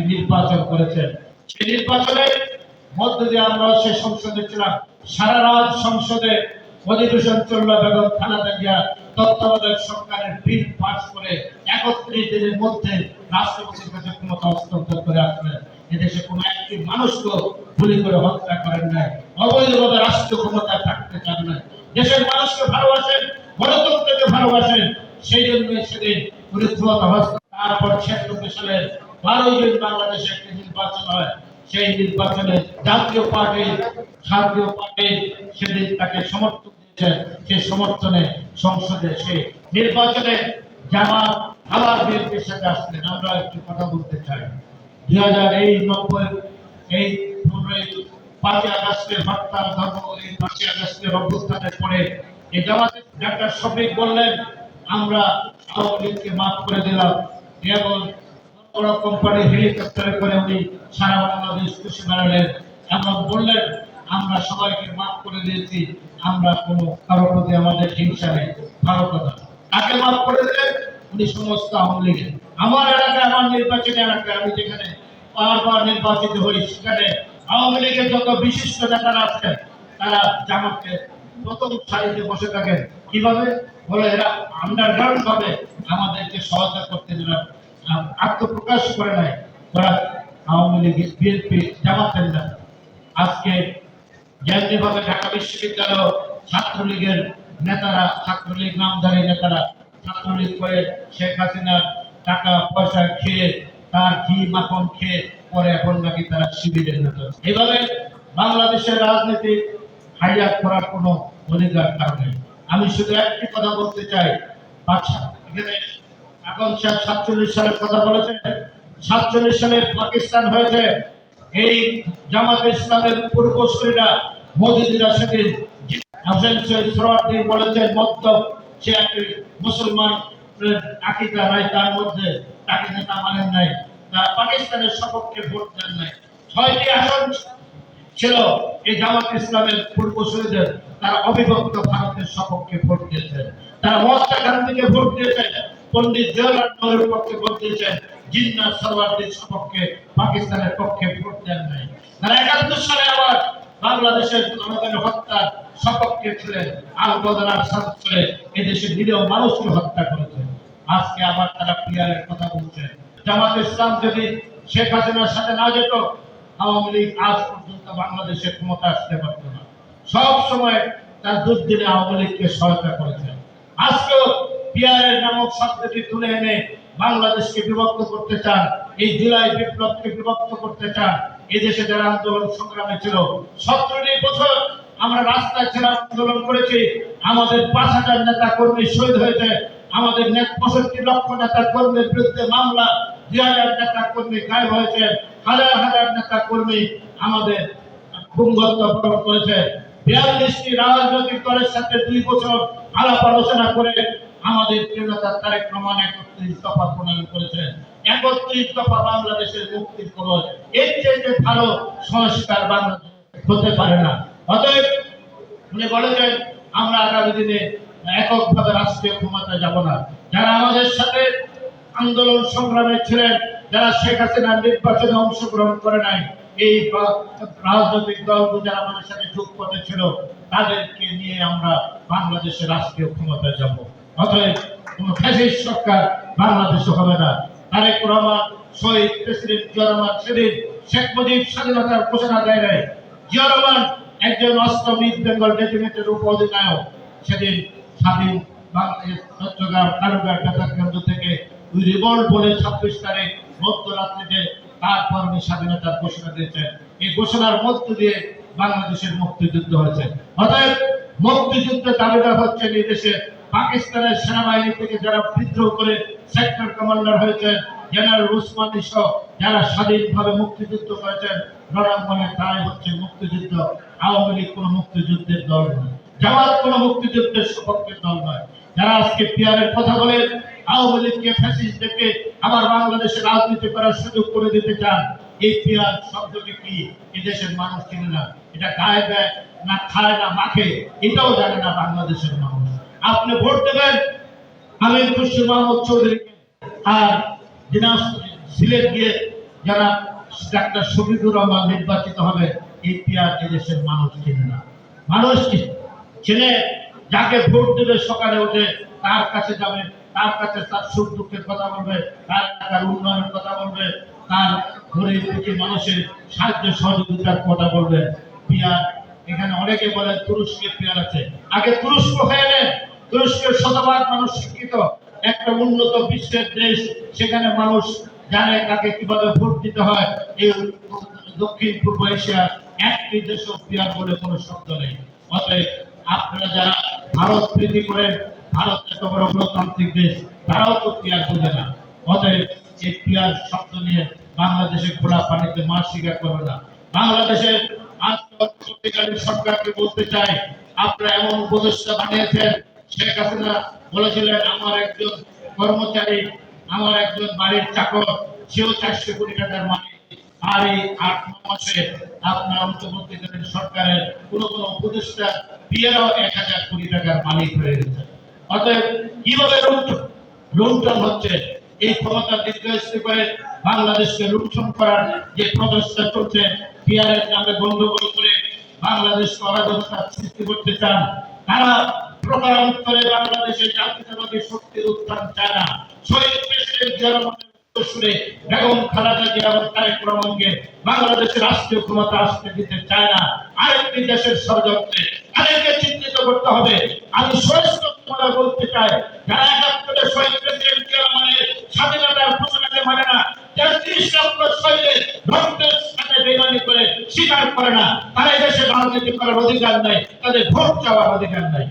একটি নির্বাচন করেছেন। সেই নির্বাচনের মধ্য দিয়ে আমরা সে সংসদে ছিলাম। সারা রাত সংসদে অধিবেশন চলল বেগম খালেদা জিয়া তত্ত্বাবধায়ক সরকারের বিল পাস করে একত্রিশ দিনের মধ্যে রাষ্ট্রপতির কাছে ক্ষমতা হস্তান্তর করে আসলেন। এদেশে কোনো একটি মানুষকে গুলি করে হত্যা করেন নাই। অবৈধভাবে রাষ্ট্র ক্ষমতায় থাকতে চান না দেশের মানুষকে ভালোবাসেন, গণতন্ত্রকে ভালোবাসেন, সেই জন্য সেদিন ক্ষমতা তারপর ছিয়ানব্বই সালের বারোই জুন বাংলাদেশে একটি নির্বাচন হয়, সেই নির্বাচনে জাতীয় পার্টি জাতীয় পার্টি সেদিন তাকে সমর্থন দিয়েছে সেই সমর্থনে সংসদে সে নির্বাচনে জামাত আবার বিএনপির সাথে আসলেন। আমরা একটু কথা বলতে চাই। দুই হাজার এই নব্বই, এই পনেরোই পাঁচই আগস্টের হরতাল ধর্ম এই পাঁচই আগস্টের অভ্যুত্থানের পরে এই জামাতে ডাক্তার শফিক বললেন, আমরা আওয়ামী লীগকে মাফ করে দিলাম। এবং বড় কোম্পানি হেলিকপ্টারে করে উনি সারা বাংলাদেশ খুশি বেড়ালেন এবং বললেন, আমরা সবাইকে মাফ করে দিয়েছি, আমরা কোনো কারোর প্রতি আমাদের হিংসা নেই, ভালো কথা। তাকে মাফ করে দিলেন? উনি সমস্ত আওয়ামী লীগের। আমার এলাকায়, আমার নির্বাচনী এলাকায় আমি যেখানে বারবার নির্বাচিত হই, সেখানে আওয়ামী লীগের যত বিশিষ্ট নেতারা আছেন, তারা জামাতকে প্রথম সারিতে বসে থাকেন। কীভাবে? বলে, এরা আন্ডারগ্রাউন্ড ভাবে আমাদেরকে সহায়তা করতে যারা আত্মপ্রকাশ করে নাই। তারা আওয়ামী লীগ, বিএনপি জামাতের আজকে যেমনিভাবে ঢাকা বিশ্ববিদ্যালয় ছাত্রলীগের নেতারা, ছাত্রলীগ নামধারী নেতারা ছাত্রলীগ করে শেখ টাকা, পয়সা খেয়ে তার ঘি মাখন খেয়ে পরে এখন নাকি তারা শিবিরের নেতা এভাবে বাংলাদেশের রাজনীতি হাইলাইট করার কোনো অধিকার কারণে আমি শুধু একটি কথা বলতে চাই এখানে এখন সাতচল্লিশ সালের কথা বলেছে। সাতচল্লিশ সালে পাকিস্তান হয়েছে। এই জামাত ইসলামের পূর্বসূরীরা মোদীরা সেদিন সৈয়দ সে একটি মুসলমান আকিদা নাই, তার মধ্যে মানেন নাই। পাকিস্তানের সপক্ষে ভোট দেন নাই। ছয়টি আসন ছিল এই জামাত ইসলামের পূর্বসূরীদের তারা অবিভক্ত ভারতের সপক্ষে ভোট দিয়েছেন। তারা মহাত্মা গান্ধীকে ভোট দিয়েছেন। পণ্ডিত জওয়াহরলাল নেহরুর পক্ষে দিয়েছেন। জিন্না সরওয়ার্দির সপক্ষে পাকিস্তানের পক্ষে ভোট দেন নাই। তারা একাত্তর সালে আবার বাংলাদেশের জনগণের হত্যার সপক্ষে ছিলেন আল বদরার সাথে করে এদেশের নিরীহ মানুষকে হত্যা করেছেন। আজকে আবার তারা পিয়ারের কথা বলছেন জামাত ইসলাম যদি শেখ হাসিনার সাথে না যেত, আওয়ামী লীগ আজ পর্যন্ত বাংলাদেশে ক্ষমতা আসতে পারত না। সব সময় তার দুর্দিনে আওয়ামী লীগকে সহায়তা করেছেন। আজকেও নামক শব্দটি তুলে এনে বাংলাদেশকে বিভক্ত করতে চান, এই জুলাই বিপ্লবকে বিভক্ত করতে চান এই দেশে যারা আন্দোলন সংগ্রামে ছিল। সতেরোটি বছর আমরা রাস্তায় আন্দোলন করেছি, আমাদের পাঁচ হাজার নেতা কর্মী শহীদ হয়েছে, আমাদের পঁয়ষট্টি লক্ষ নেতা কর্মীর বিরুদ্ধে মামলা দুই হাজার নেতা কর্মী হয়েছে, হাজার হাজার নেতা কর্মী আমাদের করেছে। বিয়াল্লিশটি রাজনৈতিক দলের সাথে দুই বছর আলাপ আলোচনা করে আমাদের প্রিয় নেতা তারেক রহমান একত্রিশ দফা প্রণয়ন করেছেন একত্রিশ দফা বাংলাদেশের মুক্তির খবর। এর চেয়ে ভালো সংস্কার বাংলাদেশ হতে পারে না। অতএব উনি বলেছেন আমরা আগামী দিনে এককভাবে রাষ্ট্রীয় ক্ষমতায় যাব না। যারা আমাদের সাথে আন্দোলন সংগ্রামে ছিলেন, যারা শেখ হাসিনার নির্বাচনে অংশগ্রহণ করে নাই, এই রাজনৈতিক দলগুলো যারা আমাদের সাথে যুগপথে ছিল, তাদেরকে নিয়ে আমরা বাংলাদেশের রাষ্ট্রীয় ক্ষমতায় যাব। অতএব ফ্যাসিস্ট সরকার বাংলাদেশে হবে না। তারেক রহমান, শহীদ প্রেসিডেন্ট সেদিন শেখ মুজিব স্বাধীনতার ঘোষণা দেয় নাই। একজন ইস্ট বেঙ্গল রেজিমেন্টের উপ অধিনায়ক সেদিন স্বাধীন চট্টগ্রাম কেন্দ্র থেকে দুই বলে ছাব্বিশ তারিখ মধ্যরাত্রিতে তারপর স্বাধীনতার ঘোষণা দিয়েছেন। এই ঘোষণার মধ্য দিয়ে বাংলাদেশের মুক্তিযুদ্ধ হয়েছে। অতএব মুক্তিযুদ্ধের দাবিদার হচ্ছে এই দেশে পাকিস্তানের সেনাবাহিনী থেকে যারা বিদ্রোহ করে সেক্টর কমান্ডার হয়েছেন জেনারেল উসমানী সহ যারা স্বাধীনভাবে মুক্তিযুদ্ধ করেছেন, রণাঙ্গনে তারাই হচ্ছে মুক্তিযুদ্ধ। আওয়ামী লীগ কোনো মুক্তিযুদ্ধের দল নয়। জামাত কোনো মুক্তিযুদ্ধের সপক্ষের দল নয়। যারা আজকে পিয়ারের কথা বলে, আওয়ামী লীগকে ফ্যাসিস্ট দেখে আবার বাংলাদেশে রাজনীতি করার সুযোগ করে দিতে চান, এই পিয়ার শব্দটি কি? এদেশের মানুষ চিনে না। এটা গায়ে দেয় না, খায় না, মাখে। এটাও জানে না বাংলাদেশের মানুষ। আপনি ভোট দেবেন আমির খুশি মোহাম্মদ চৌধুরীকে আর সিলেট গিয়ে যারা ডাক্তার শফিকুর রহমান নির্বাচিত হবে, এই পিয়ার এদেশের মানুষ চিনে না। মানুষ চিনে। যাকে ভোট দেবে সকালে উঠে তার কাছে যাবে, তার কাছে তার সুখ দুঃখের কথা বলবে, তার এলাকার উন্নয়নের কথা বলবে, তার গরিব দুঃখী মানুষের সাহায্য সহযোগিতার কথা বলবে। পিয়ার, এখানে অনেকে বলেন তুরস্কে পিয়ার আছে। আগে তুরস্ক হয়ে নেন তুরস্কের শতভাগ মানুষ শিক্ষিত। একটা উন্নত বিশ্বের দেশ, সেখানে মানুষ জানে কাকে কীভাবে ভোট দিতে হয়। এই দক্ষিণ পূর্ব এশিয়ার একটি দেশ পিয়ার বলে কোনো শব্দ নেই। অতএব আপনারা যারা ভারত প্রীতি করেন, ভারত এত বড় গণতান্ত্রিক দেশ, তারাও তো বোঝে না। অতএব এই পিয়ার শব্দ নিয়ে বাংলাদেশে খোলা পানিতে মাছ শিকার করবে না। বাংলাদেশের আন্তর্জাতিক সরকারকে বলতে চাই, আপনারা এমন উপদেষ্টা বানিয়েছেন শেখ হাসিনা বলেছিলেন, আমার একজন কর্মচারী, আমার একজন বাড়ির চাকর, সেও চারশো কোটি টাকার মালিক। আর এই আট মাসে আপনার অন্তর্বর্তীকালীন সরকারের কোন কোন উপদেষ্টা, বিয়েরও এক হাজার কোটি টাকার মালিক হয়ে গেছে। অতএব কীভাবে লুণ্ঠন লুণ্ঠন হচ্ছে? এই ক্ষমতা দীর্ঘস্থায়ী করে বাংলাদেশকে লুণ্ঠন করার যে প্রচেষ্টা চলছে পিয়ারের নামে গন্ডগোল করে বাংলাদেশ অরাজকতা সৃষ্টি করতে চান, তারা প্রকারান্তরে বাংলাদেশের জাতীয়তাবাদী শক্তির উত্থান চায় না শহীদ প্রেসিডেন্ট রহমানের উত্তরসূরে বেগম খালেদা জিয়া তারেক বাংলাদেশের রাষ্ট্রীয় ক্ষমতা আসতে দিতে চায় না আরেকটি দেশের ষড়যন্ত্রে তাদেরকে চিহ্নিত করতে হবে। আমি সহস্ত তোমারা বলতে চাই, যারা একাত্তরের শহীদ প্রেসিডেন্ট জিয়া রহমানের স্বাধীনতার ঘোষণাকে মানে না যারা তিরিশ লক্ষ শহীদের রক্তের সাথে বেমানি করে স্বীকার করে না। তারা দেশে রাজনীতি করার অধিকার নাই, তাদের ভোট চাওয়ার অধিকার নাই।